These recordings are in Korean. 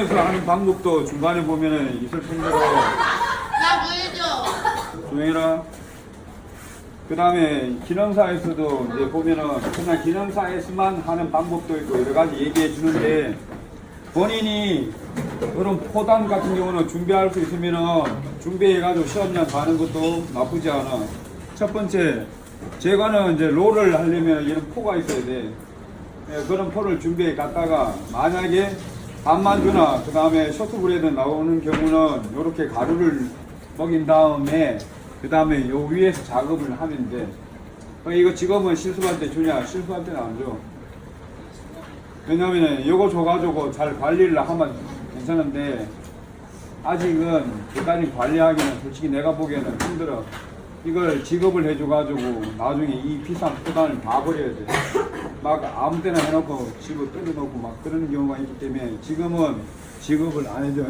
현장에서 하는 방법도 중간에 보면은 있을 뿐더러 나물 줘. 조용해라. 그 다음에 기능사에서도 이제 보면은 그냥 기능사에서만 하는 방법도 있고 여러 가지 얘기해 주는데 본인이 그런 포단 같은 경우는 준비할 수 있으면은 준비해가지고 시험장 가는 것도 나쁘지 않아. 첫 번째, 제가는 이제 롤을 하려면 이런 포가 있어야 돼. 예, 그런 포를 준비해 갔다가 만약에 반만주나 그 다음에 쇼트브레드 나오는 경우는 이렇게 가루를 먹인 다음에 그 다음에 요 위에서 작업을 하면 돼. 어, 이거 직업은 실수할 때 주냐? 실수할 때는 안 줘. 왜냐면은 요거 줘가지고 잘 관리를 하면 괜찮은데 아직은 그까지 관리하기는 솔직히 내가 보기에는 힘들어. 이걸 직업을 해줘가지고 나중에 이 비싼 포단을 다 버려야 돼. 막 아무 때나 해놓고 집어 뜯어놓고 막 그러는 경우가 있기 때문에 지금은 직업을 안 해줘.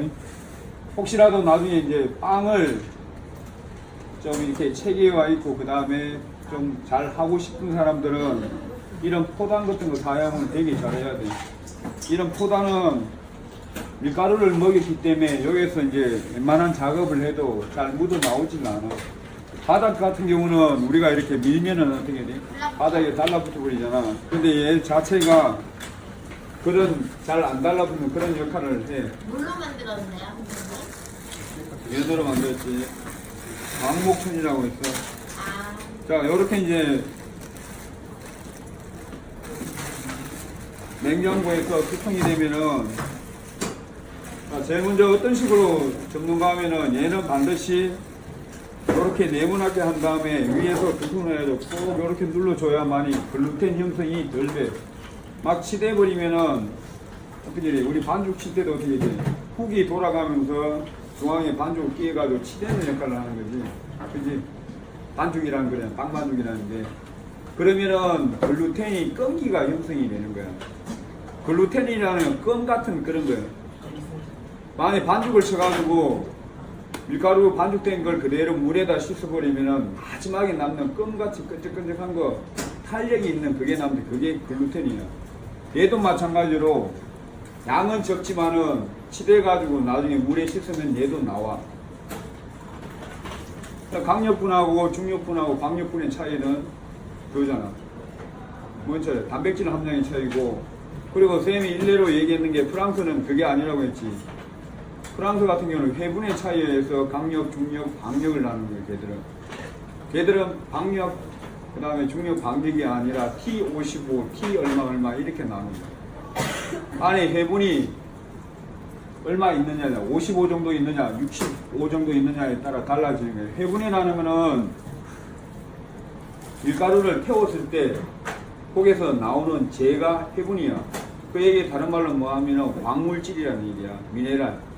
혹시라도 나중에 이제 빵을 좀 이렇게 체계화 있고 그 다음에 좀 잘 하고 싶은 사람들은 이런 포단 같은 거 사용을 되게 잘해야 돼. 이런 포단은 밀가루를 먹였기 때문에 여기서 이제 웬만한 작업을 해도 잘 묻어 나오질 않아. 바닥 같은 경우는 우리가 이렇게 밀면은 어떻게 돼? 바닥에 달라붙어 버리잖아. 근데 얘 자체가 그런 잘 안 달라붙는 그런 역할을 해. 물로 만들었네요, 선생님. 연어로 만들었지. 광목천이라고 있어. 아, 자, 이렇게 이제 냉장고에서 투청이 되면은 자, 제일 먼저 어떤 식으로 접는가 하면은 얘는 반드시 이렇게 네모나게 한 다음에 위에서 두 손을 해도 꼭 이렇게 눌러줘야만이 글루텐 형성이 덜 돼. 막 치대버리면은 어떻게 돼? 우리 반죽 칠 때도 어떻게 돼? 훅이 돌아가면서 중앙에 반죽 끼어가지고 치대는 역할을 하는 거지. 그지? 반죽이라는 거냐, 빵반죽이라는 게. 그러면은 글루텐이 끈기가 형성이 되는 거야. 글루텐이라는 끈 같은 그런 거야. 만약에 반죽을 쳐가지고 밀가루 반죽된 걸 그대로 물에다 씻어버리면은 마지막에 남는 껌같이 끈적끈적한 거 탄력이 있는 그게 남는데 그게 글루텐이야. 얘도 마찬가지로 양은 적지만은 치대가지고 나중에 물에 씻으면 얘도 나와. 강력분하고 중력분하고 강력분의 차이는 그거잖아. 뭔 차이? 단백질 함량의 차이고 그리고 쌤이 일례로 얘기했는 게 프랑스는 그게 아니라고 했지. 프랑스 같은 경우는 회분의 차이에 의해서 강력, 중력, 방력을 나누는 거예요, 걔들은. 걔들은 방력, 그 다음에 중력, 방력이 아니라 T55, T 얼마, 얼마 이렇게 거예요. 안에 회분이 얼마 있느냐, 55 정도 있느냐, 65 정도 있느냐에 따라 달라지는 거예요. 회분이 나누면은 밀가루를 태웠을 때 거기서 나오는 재가 해분이야. 그 얘기 다른 말로 뭐 하면 광물질이라는 얘기야. 미네랄.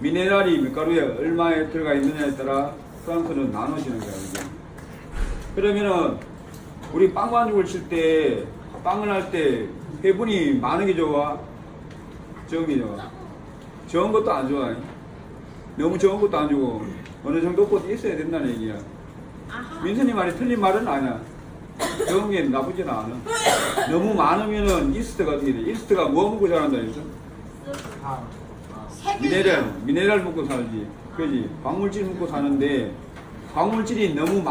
미네랄이 밀가루에 얼마에 들어가 있느냐에 따라 프랑스는 나눠지는 거야. 이게. 그러면은 우리 빵 반죽을 칠 때 빵을 할때 해분이 많은 게 좋아? 적은 게 좋아? 적은 것도 안 좋아. 너무 적은 것도 안 좋고 어느 정도 꼭 있어야 된다는 얘기야. 민선이 말이 틀린 말은 아니야. 적은 게 나쁘진 않아. 너무 많으면은 이스트가 어떻게 돼? 이스트가 뭐 먹고 자란다 했어? 세 미네랄, 미네랄 먹고 살지. 그지? 광물질 먹고 사는데 광물질이 너무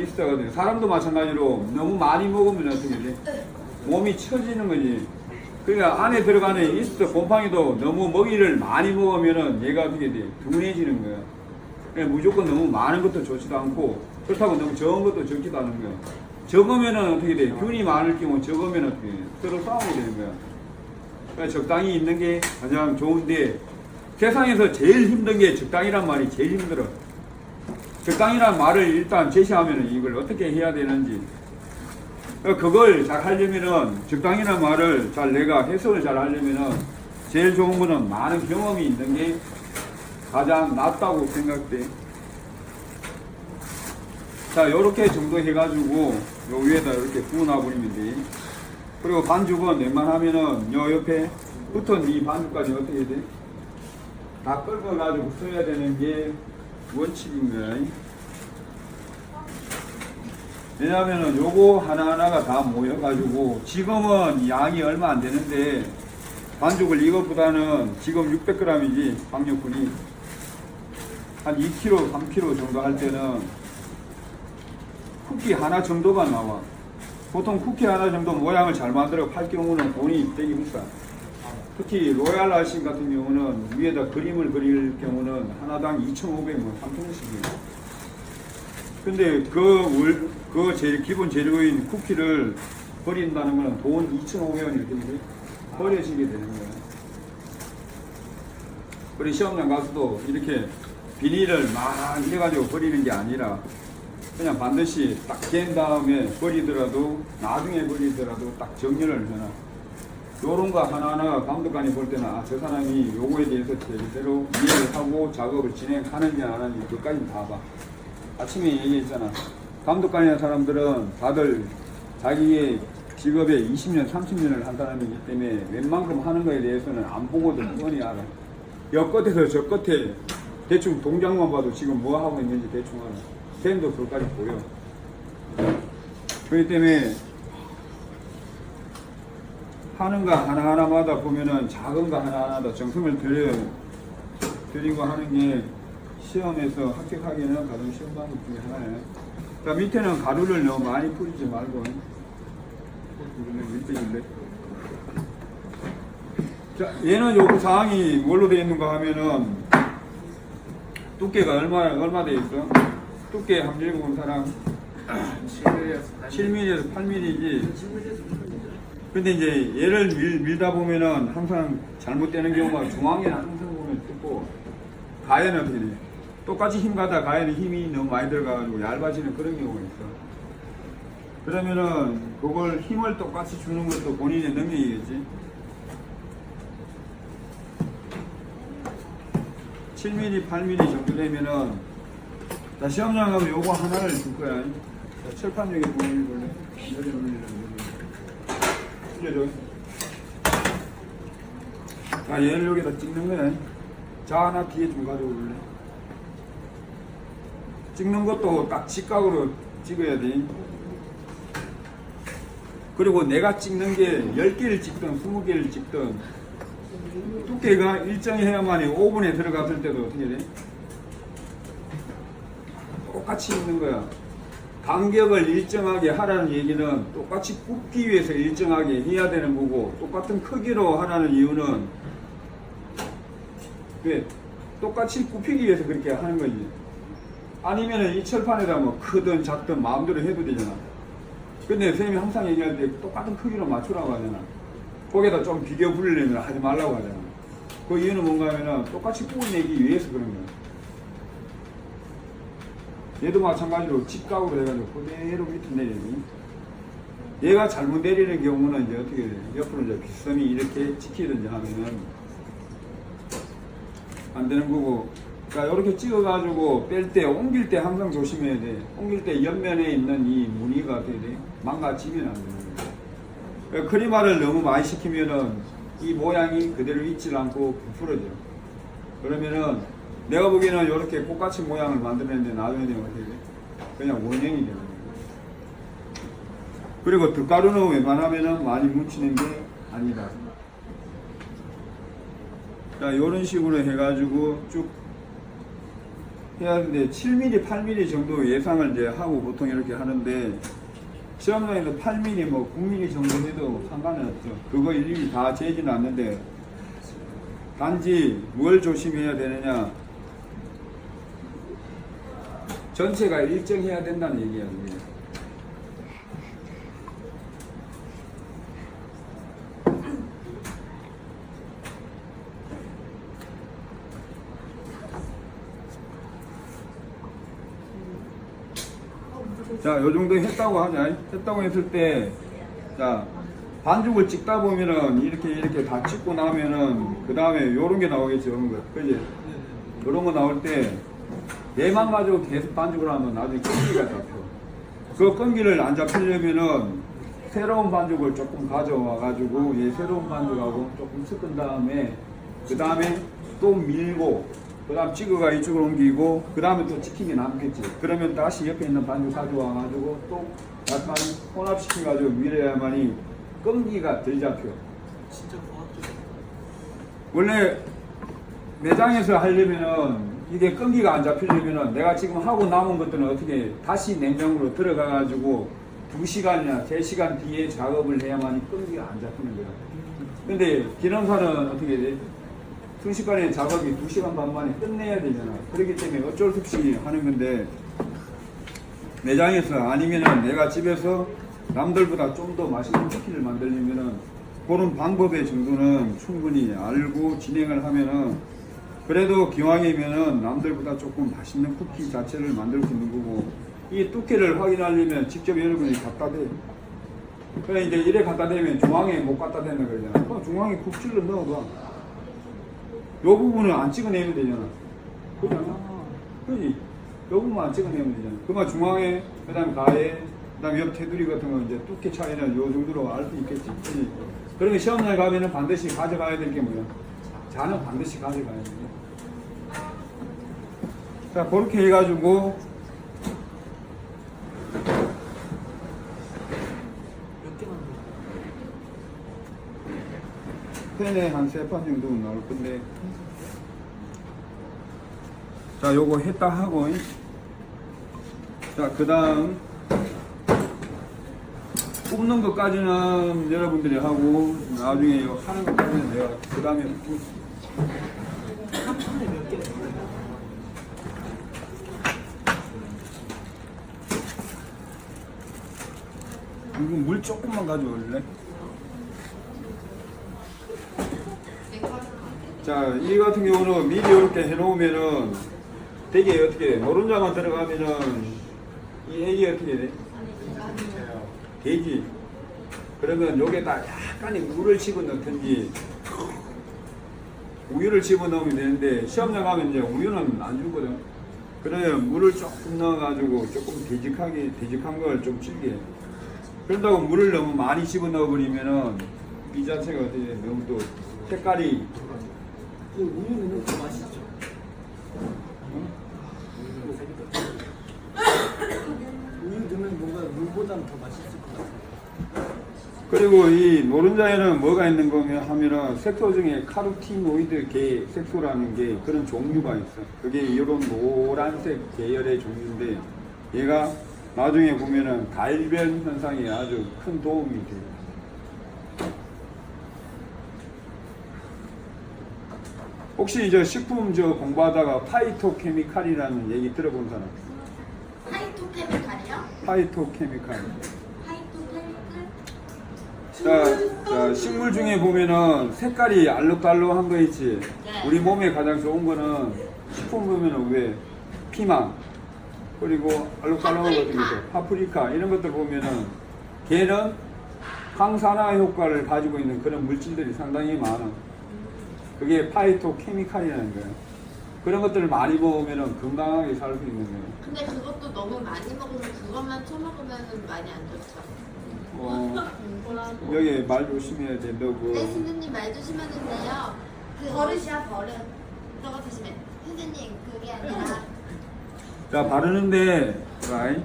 이스트가 돼. 사람도 마찬가지로 너무 많이 먹으면 어떻게 돼? 몸이 처지는 거지. 그러니까 안에 들어가는 이스트 곰팡이도 너무 먹이를 많이 먹으면은 얘가 어떻게 돼? 둔해지는 거야. 그냥 무조건 너무 많은 것도 좋지도 않고 그렇다고 너무 적은 것도 적지도 않은 거야. 적으면은 어떻게 돼? 균이 많을 경우 적으면 어떻게 돼? 서로 싸움이 되는 거야. 그러니까 적당히 있는 게 가장 좋은데 세상에서 제일 힘든 게 적당이란 말이 제일 힘들어. 적당이란 말을 일단 제시하면은 이걸 어떻게 해야 되는지 그러니까 그걸 잘 하려면은 적당이란 말을 잘 내가 해석을 잘 하려면은 제일 좋은 거는 많은 경험이 있는 게 가장 낫다고 생각돼. 자, 요렇게 정도 해가지고 요 위에다 이렇게 부어놔 버리면 돼. 그리고 반죽은 웬만하면은 요 옆에 붙은 이 반죽까지 어떻게 돼? 다 끓여가지고 써야 되는 게 원칙인 거야. 왜냐면은 요거 하나하나가 다 모여가지고 지금은 양이 얼마 안 되는데 반죽을 이것보다는 지금 600g이지 박력분이 한 2kg, 3kg 정도 할 때는 쿠키 하나 정도가 나와. 보통 쿠키 하나 정도 모양을 잘 만들어 팔 경우는 돈이 되게 비싸. 특히 로얄 아신 같은 경우는 위에다 그림을 그릴 경우는 하나당 2,500원, 3,000원씩이에요. 근데 그, 월, 그 제일 기본 재료인 쿠키를 버린다는 거는 돈 2,500원 이렇게 버려지게 되는 거예요. 우리 시험장 가서도 이렇게 비닐을 막 해가지고 버리는 게 아니라 그냥 반드시 딱갠 다음에 버리더라도 나중에 버리더라도 딱 정렬을 해놔. 요런 거 하나하나 감독관이 볼 때는 아, 저 사람이 요거에 대해서 제대로 이해를 하고 작업을 진행하는지 안 하는지 그까지 다 봐. 아침에 얘기했잖아. 감독관이라는 사람들은 다들 자기의 직업에 20년, 30년을 한 사람이기 때문에 웬만큼 하는 거에 대해서는 안 보고도 뻔히 알아. 옆 끝에서 저 끝에 대충 동작만 봐도 지금 뭐 하고 있는지 대충 알아. 쌤도 그것까지 보여. 그렇기 때문에 하는 거 하나하나마다 보면은 작은 거 하나하나다 정성을 들여, 들이고 하는 게 시험에서 합격하기에는 가장 쉬운 방법 중에 하나예요. 자, 밑에는 가루를 너무 많이 뿌리지 말고. 밑에 있는데. 자, 얘는 요구 사항이 뭘로 되어 있는가 하면은 두께가 얼마, 얼마 되어 있어? 두께 함질 본 사람 7mm에서 8mm지. 근데 이제 얘를 밀, 밀다 보면은 항상 잘못되는 경우가 중앙에는 항상 보면 뜯고 가해는 어떻게 돼? 똑같이 힘 가다 가해는 힘이 너무 많이 들어가가지고 얇아지는 그런 경우가 있어. 그러면은 그걸 힘을 똑같이 주는 것도 본인의 능력이겠지. 7mm, 8mm 정도 되면은 자 시험장 가면 요거 하나를 줄 거야. 자, 철판 여기 보여줄래? 여 올려줘. 자, 얘를 여기다 찍는 거야. 자, 하나 뒤에 좀 가져올래? 찍는 것도 딱 직각으로 찍어야 돼. 그리고 내가 찍는 게 10개를 찍든 20개를 찍든 두께가 일정해야만이 오븐에 들어갔을 때도 어떻게 돼? 똑같이 있는 거야. 간격을 일정하게 하라는 얘기는 똑같이 굽기 위해서 일정하게 해야 되는 거고 똑같은 크기로 하라는 이유는 왜 똑같이 굽히기 위해서 그렇게 하는 거지. 아니면은 이 철판에다 뭐 크든 작든 마음대로 해도 되잖아. 근데 선생님이 항상 얘기할 때 똑같은 크기로 맞추라고 하잖아. 거기다 좀 비교 부리려면 하지 말라고 하잖아. 그 이유는 뭔가 하면은 똑같이 구워내기 위해서 그런 거야. 얘도 마찬가지로 직각으로 해가지고 그대로 밑에 내리니 얘가 잘못 내리는 경우는 이제 어떻게 돼? 옆으로 이제 빗섬이 이렇게 찍히든지 하면은 안 되는 거고. 자 이렇게 찍어가지고 뺄 때 옮길 때 항상 조심해야 돼. 옮길 때 옆면에 있는 이 무늬가 어떻게 돼? 망가지면 안 되는 그러니까 크리마를 너무 많이 시키면은 이 모양이 그대로 있질 않고 부풀어져. 그러면은 내가 보기에는 이렇게 꽃같이 모양을 만들었는데 나중에 되면 어떻게 돼? 그냥 원형이 되는 거예요. 그리고 덧가루는 웬만하면은 많이 묻히는 게 아니다. 자, 이런 식으로 해가지고 쭉 해야 하는데 7mm, 8mm 정도 예상을 이제 하고 보통 이렇게 하는데 시험장에서 8mm, 뭐 9mm 정도 해도 상관은 없죠. 그거 일일이 다 재지는 않는데 단지 뭘 조심해야 되느냐 전체가 일정해야 된다는 얘기야 그게. 자, 요 정도 했다고 하자. 했다고 했을 때, 자, 반죽을 찍다 보면은 이렇게 이렇게 다 찍고 나면은 그 다음에 요런 게 나오겠지, 요런 거. 그지? 요런 거 나올 때 얘만 가지고 계속 반죽을 하면 나중에 끈기가 잡혀. 그 끈기를 안 잡히려면은 새로운 반죽을 조금 가져와 가지고 얘 새로운 반죽하고 조금 섞은 다음에 그 다음에 또 밀고 그 다음 찍어가 이쪽으로 옮기고 그 다음에 또 찍힌 게 남겠지. 그러면 다시 옆에 있는 반죽 가져와 가지고 또 약간 혼합시켜 가지고 밀어야만이 끈기가 덜 잡혀. 진짜 과학적. 원래 매장에서 하려면은 이게 끈기가 안 잡히려면은 내가 지금 하고 남은 것들은 어떻게 다시 냉장고로 들어가 가지고 2시간이나 3시간 뒤에 작업을 해야만 끈기가 안 잡히는 거야. 근데 기념사는 어떻게 돼? 순식간에 작업이 2시간 반 만에 끝내야 되잖아. 그렇기 때문에 어쩔 수 없이 하는 건데 매장에서 아니면은 내가 집에서 남들보다 좀 더 맛있는 쿠키를 만들려면은 그런 방법의 정도는 충분히 알고 진행을 하면은 그래도 기왕이면은 남들보다 조금 맛있는 쿠키 자체를 만들 수 있는 거고 이 두께를 확인하려면 직접 여러분이 갖다 대. 그래 이제 이래 갖다 대면 중앙에 못 갖다 대는 거잖아. 그럼 중앙에 국질로 넣어봐. 요 부분은 안 찍어내면 되잖아. 그잖아. 그지? 요 부분만 안 찍어내면 되잖아. 그만 중앙에, 그 다음 가에, 그 다음 옆 테두리 같은 거 이제 두께 차이는 요 정도로 알 수 있겠지. 그러면 시험날 가면은 반드시 가져가야 될 게 뭐야? 자는 반드시 가져가야 돼. 자, 그렇게 해가지고, 펜에 한 세 판 정도 나올 건데. 자, 요거 했다 하고. 자, 그 다음. 뽑는 것까지는 여러분들이 하고, 나중에 이거 하는 것까지는 내가 그 다음에? 이거 물 조금만 가져올래? 자, 이 같은 경우는 미리 이렇게 해놓으면은 되게 어떻게 돼? 노른자만 들어가면은 이 액이 어떻게 돼? 되지. 그러면 여기에다 약간의 물을 집어넣든지 우유를 집어넣으면 되는데 시험장 가면 이제 우유는 안 주거든. 그러면 물을 조금 넣어가지고 조금 되직하게 되직한 걸 좀 질게. 그런다고 물을 너무 많이 집어넣어 버리면은 이 자체가 어떻게 돼? 너무 또 색깔이 그 우유는 더 맛있죠. 우유 넣으면 뭔가 물보다는 더 같아요. 그리고 이 노른자에는 뭐가 있는 거면 하면은 색소 중에 카로티노이드 계 색소라는 게 그런 종류가 있어. 그게 이런 노란색 계열의 종류인데 얘가 나중에 보면은 갈변 현상에 아주 큰 도움이 돼요. 혹시 저 식품 저 공부하다가 파이토케미칼이라는 얘기 들어본 사람? 하이토케미칼이요? 파이토케미칼. 자, 자, 식물 중에 보면은 색깔이 알록달록한 거 있지. 네. 우리 몸에 가장 좋은 거는 식품 보면은 왜 피망 그리고 알록달록한 거 있어. 파프리카 이런 것들 보면은 걔는 항산화 효과를 가지고 있는 그런 물질들이 상당히 많아. 그게 파이토 케미칼이라는 거예요. 그런 것들을 많이 먹으면은 건강하게 살 수 있는 거예요. 근데 그것도 너무 많이 먹어서 그것만 처먹으면 많이 안 좋죠. 어, 여기 말 조심해야 된다고. 네, 선생님 말 조심하면 돼요. 그 버릇이야 버릇. 저거 드시면 선생님 그게 아니라 자, 바르는데, 라이.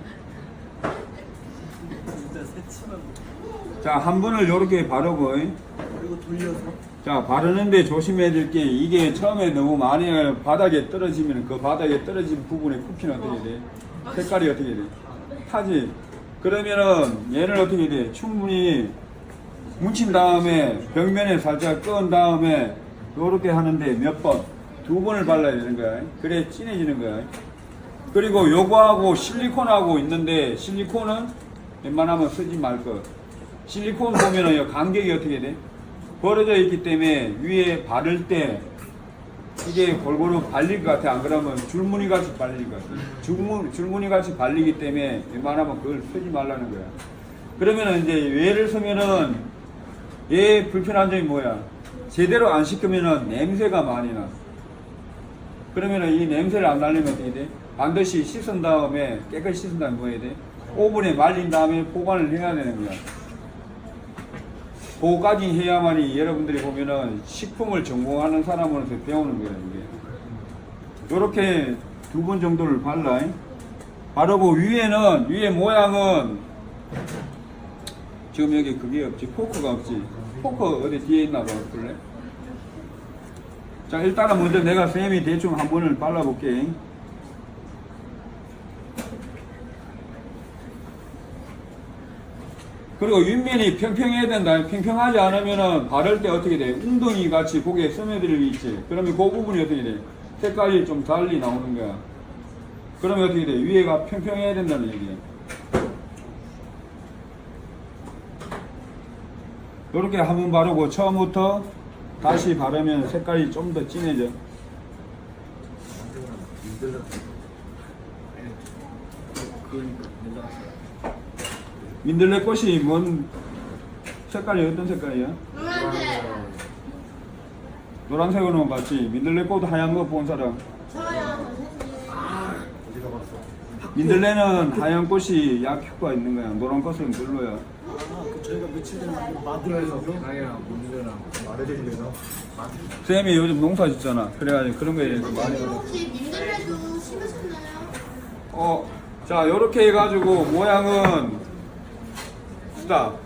진짜 새침한 거. 자, 한 번을 이렇게 바르고, 잉? 그리고 돌려서 자, 바르는데 조심해야 될 게, 이게 처음에 너무 많이 바닥에 떨어지면 그 바닥에 떨어진 부분의 쿠키는 어떻게 돼? 색깔이 어떻게 돼? 타지? 그러면은 얘를 어떻게 돼? 충분히 뭉친 다음에 벽면에 살짝 끄은 다음에 요렇게 하는데 몇 번? 두 번을 발라야 되는 거야. 그래 진해지는 거야. 그리고 요거하고 실리콘하고 있는데 실리콘은 웬만하면 쓰지 말 것. 실리콘 보면은 요 간격이 어떻게 돼? 벌어져 있기 때문에 위에 바를 때 이게 골고루 발릴 것 같아. 안 그러면 줄무늬 같이 발릴 것 같아. 줄무늬, 줄무늬 같이 발리기 때문에 웬만하면 그걸 쓰지 말라는 거야. 그러면은 이제 얘를 쓰면은 얘 불편한 점이 뭐야? 제대로 안 씻으면은 냄새가 많이 나. 그러면은 이 냄새를 안 날리면 어떻게 돼? 반드시 씻은 다음에 깨끗이 씻은 다음에 뭐 해야 돼? 오븐에 말린 다음에 보관을 해야 되는 거야. 그거까지 해야만이 여러분들이 보면은 식품을 전공하는 사람으로서 배우는 거예요, 이게. 요렇게 두 번 정도를 발라. 바르고 위에는, 위에 모양은 지금 여기 그게 없지, 포크가 없지. 포크 어디 뒤에 있나 봐, 볼래? 자 일단은 먼저 내가 쌤이 대충 한 번을 발라볼게 그리고 윗면이 평평해야 된다 평평하지 않으면은 바를 때 어떻게 돼? 웅덩이 같이 고개 스며들기 있지. 그러면 그 부분이 어떻게 돼? 색깔이 좀 달리 나오는 거야. 그러면 어떻게 돼? 위에가 평평해야 된다는 얘기야. 이렇게 한 번 바르고 처음부터 다시 바르면 색깔이 좀 더 진해져. 그러니까 내가 민들레 꽃이 뭔 색깔이 어떤 색깔이야? 노란색. 노란색으로 봤지. 민들레 꽃 하얀 거 본 사람. 저요, 선생님. 어디가 봤어? 민들레는 하얀 꽃이 약 효과가 있는 거야. 노란 꽃은 별로야. 아, 그 저희가 며칠 전에 만든 마들에서 나이랑 문제랑 마들에서 쌤이 요즘 농사 짓잖아. 그래가지고 그런 거에 대해서 많이. 혹시 민들레도 심으셨나요? 어, 자, 요렇게 해가지고 모양은 스탑.